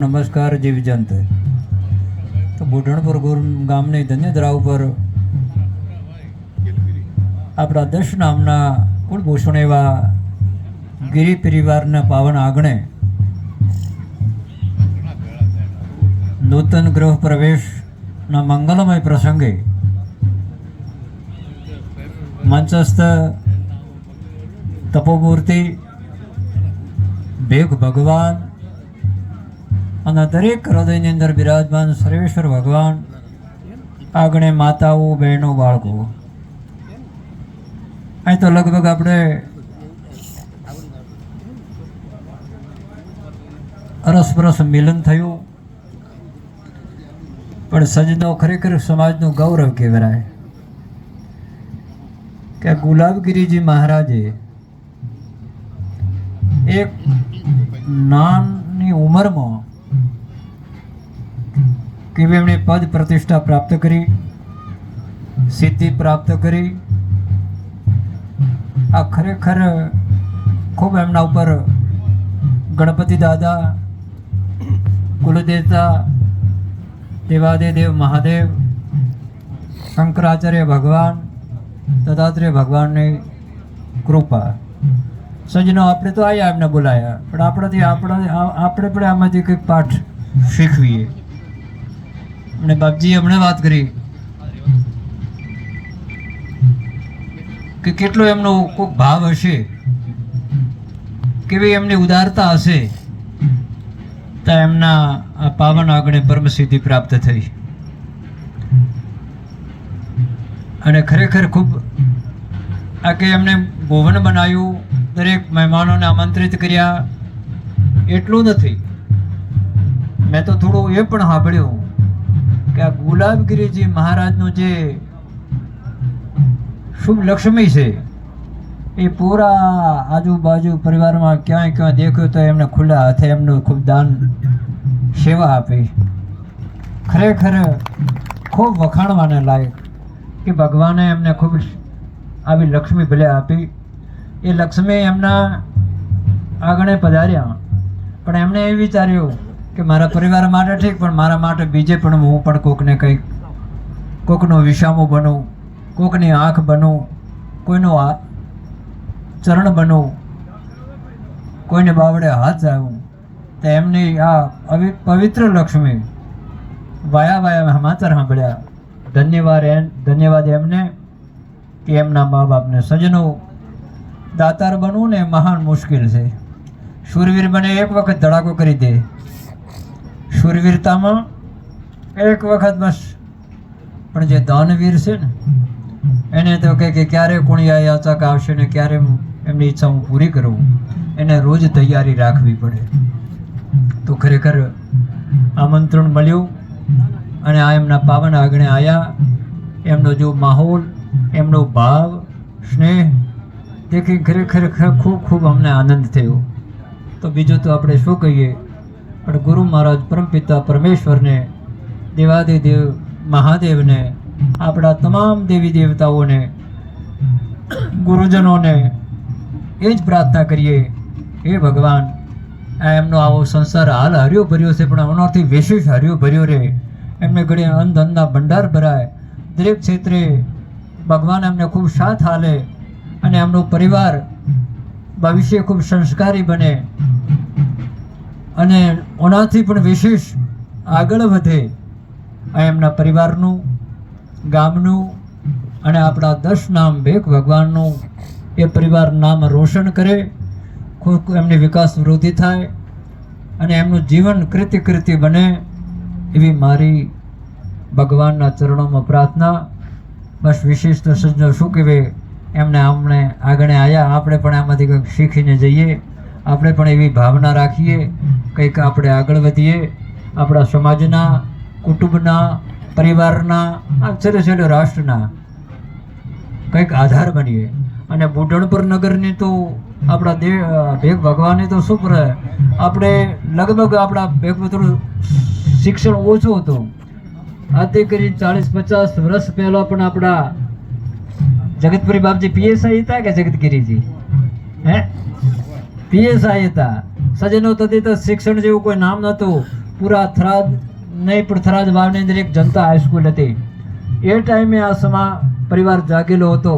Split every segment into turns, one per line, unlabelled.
નમસ્કાર જીવજંત તો બુઢણપુર ગામની ધન્યધરા ઉપર આપણા દશ નામના કુળભૂષણ એવા ગિરી પરિવારના પાવન આંગણે નૂતન ગૃહ પ્રવેશના મંગલમય પ્રસંગે મંચસ્થ તપોમૂર્તિ ભેગ ભગવાન અને દરેક હૃદયની અંદર બિરાજમાન સર્વેશ્વર ભગવાન, આગણે માતાઓ, બહેનો, બાળકો. અહીં તો લગભગ આપણે અરસપરસ મિલન થયું. પણ સજનો ખરેખર સમાજનું ગૌરવ કહેવાય. કે ગુલાબગીરીજી મહારાજે એક નાની ઉંમરમાં કેવી એમણે પદ પ્રતિષ્ઠા પ્રાપ્ત કરી? સિદ્ધિ પ્રાપ્ત કરી. આ ખરેખર ખૂબ એમના ઉપર ગણપતિ દાદા કુલદેવતા દેવાદેદેવ, મહાદેવ, શંકરાચાર્ય ભગવાન, દત્તાત્રેય ભગવાનની કૃપા. સજનો, આપણે તો આવ્યા એમને બોલાયા, પણ આપણાથી આપણા આપણે પણ આમાંથી કંઈક પાઠ શીખવીએ. અને બાપજીએ હમણાં વાત કરી કે કેટલો એમનો કોઈક ભાવ હશે કેવી એમની ઉદારતા હશે તો એમના પાવન આગળ પરમ સિદ્ધિ પ્રાપ્ત થઈ. અને ખરેખર ખૂબ આ કે એમને ભોવન બનાવ્યું, દરેક મહેમાનોને આમંત્રિત કર્યા, એટલું નથી. મેં તો થોડું એ પણ સાંભળ્યું કે આ ગુલાબગીરીજી મહારાજનું જે શુભ લક્ષ્મી છે, એ પૂરા આજુબાજુ પરિવારમાં ક્યાંય ક્યાં દેખ્યું તો એમને ખુલ્લા હાથે એમનું ખૂબ દાન, સેવા આપી. ખરેખર ખૂબ વખાણવાને લાયક કે ભગવાને એમને ખૂબ આવી લક્ષ્મી ભલે આપી. એ લક્ષ્મી એમના આગળ પધાર્યા, પણ એમણે એ વિચાર્યું કે મારા પરિવાર માટે ઠીક, પણ મારા માટે બીજે પણ હું પણ કોકને કંઈક, કોકનો વિષામો બનું કોકની આંખ બનું કોઈનો આ ચરણ બનું કોઈને બાવડે હાથ જાવું તો એમની આ પવિત્ર લક્ષ્મી વાયા વાયા સમાચાર સાંભળ્યા. ધન્યવાદ એમ ધન્યવાદ એમને કે એમના મા બાપને સજનો દાતાર બનવું ને મહાન મુશ્કેલ છે. શૂરવીર બને એક વખત ધડાકો કરી દે. શૂરવીરતામાં એક વખત બસ. પણ જે દાનવીર છે ને, એને તો કહે કે ક્યારે કુણિયા યાચક આવશે ને ક્યારે એમની ઈચ્છા હું પૂરી કરું. એને રોજ તૈયારી રાખવી પડે. તો ખરેખર આમંત્રણ મળ્યું અને આ એમના પાવન આગણે આવ્યા એમનો જો માહોલ, એમનો ભાવ, સ્નેહ દેખી ખરેખર ખૂબ ખૂબ અમને આનંદ થયો. તો બીજું તો આપણે શું કહીએ? પણ ગુરુ મહારાજ પરમપિતા પરમેશ્વરને, દેવાદિદેવ મહાદેવને, આપણા તમામ દેવી દેવતાઓને, ગુરુજનોને એ જ પ્રાર્થના કરીએ. હે ભગવાન, આ એમનો આવો સંસાર હાલ હર્યો ભર્યો છે, પણ એમનાથી વિશેષ હર્યો ભર્યો રહે. એમને ઘડી અન્ન ધનના ભંડાર ભરાય. દરેક ક્ષેત્રે ભગવાન એમને ખૂબ સાથ હાલે અને એમનો પરિવાર ભવિષ્ય ખૂબ સંસ્કારી બને. અને ઓનાથી પણ વિશેષ આગળ વધે આ એમના પરિવારનું, ગામનું અને આપણા દસ નામ ભેખ ભગવાનનું એ પરિવાર નામ રોશન કરે, ખૂબ એમની વિકાસ વૃદ્ધિ થાય અને એમનું જીવન કૃતિ કૃતિ બને એવી મારી ભગવાનના ચરણોમાં પ્રાર્થના. બસ વિશેષ તો સજ્જો શું કહેવે? એમને આમણે આગળ આવ્યા આપણે પણ આમાંથી કંઈક શીખીને જઈએ, આપણે પણ એવી ભાવના રાખીએ. કંઈક આપણે આગળ વધીએ, આપણા સમાજના, કુટુંબના, પરિવારના, આ છેલ્લે છેલ્લે રાષ્ટ્રના કંઈક આધાર બનીએ. અને બુઢણપુર નગરની તો આપણા દે ભેગ ભગવાનની તો શું કરે? આપણે લગભગ આપણા ભેગપત્રો શિક્ષણ ઓછું હતું. આથી કરી ચાલીસ પચાસ વર્ષ પહેલાં પણ આપણા જગતપુરી બાપજી પીએસઆઈ હતા કે જગતગીરીજી? હે? પીએસઆઈ હતા. સજનો થતી તો શિક્ષણ જેવું કોઈ નામ નહોતું. પૂરા થરાદ, નહીં પણ થરાદ વાવની અંદર એક જનતા હાઈસ્કૂલ હતી. એ ટાઈમે આ સમા પરિવાર જાગેલો હતો.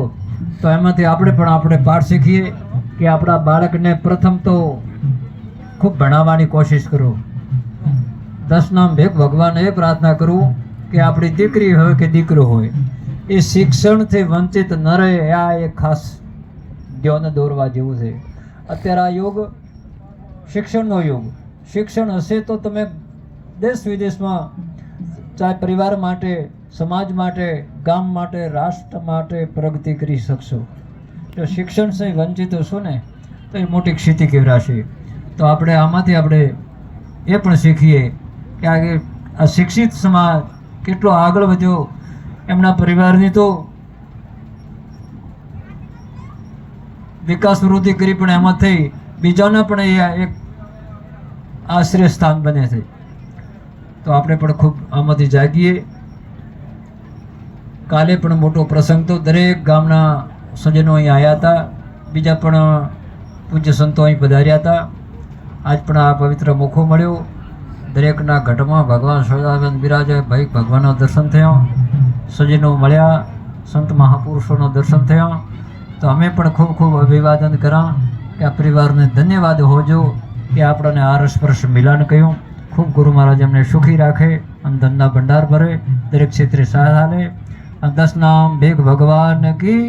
તો એમાંથી આપણે પણ આપણે પાઠ શીખીએ કે આપણા બાળકને પ્રથમ તો ખૂબ ભણાવવાની કોશિશ કરો. દસ નામ ભેગ ભગવાને એ પ્રાર્થના કરું કે આપણી દીકરી હોય કે દીકરો હોય, એ શિક્ષણથી વંચિત ન રહે આ એક ખાસ ધ્યાન દોરવા જેવું છે. અત્યારે આ યુગ શિક્ષણનો યુગ. શિક્ષણ હશે તો તમે દેશ વિદેશમાં ચાહે પરિવાર માટે, સમાજ માટે, ગામ માટે, રાષ્ટ્ર માટે પ્રગતિ કરી શકશો. જો શિક્ષણ સે વંચિત હશો ને, તો એ મોટી ક્ષિતિ કેવરાશે. તો આપણે આમાંથી આપણે એ પણ શીખીએ કે આ શિક્ષિત સમાજ કેટલો આગળ વધ્યો, એમના પરિવારની તો વિકાસ વૃદ્ધિ કરી પણ એમાં થઈ. બીજાના પણ એ એક આશ્રય સ્થાન બને છે. તો આપણે પણ ખૂબ આમાંથી જાગીએ. કાલે પણ મોટો પ્રસંગ તો દરેક ગામના સજ્જનો અહીં આવ્યા હતા. બીજા પણ પૂજ્ય સંતો અહીં પધાર્યા હતા. આજ પણ આ પવિત્ર મોખો મળ્યો. દરેકના ઘટમાં ભગવાન સદાનંદ બિરાજે ભાઈ ભગવાનના દર્શન થયા. સજ્જનો મળ્યા, સંત મહાપુરુષોના દર્શન થયા. તો અમે પણ ખૂબ ખૂબ અભિવાદન કરા. કે આ પરિવારને ધન્યવાદ હોજો. કે આપણને આ રસપરસ મિલાન કહ્યું. ખૂબ ગુરુ મહારાજ એમને સુખી રાખે અને ધનના ભંડાર ભરે. દરેક ક્ષેત્રે સહાય હાલે અને દસ નામ ભેગ ભગવાન કી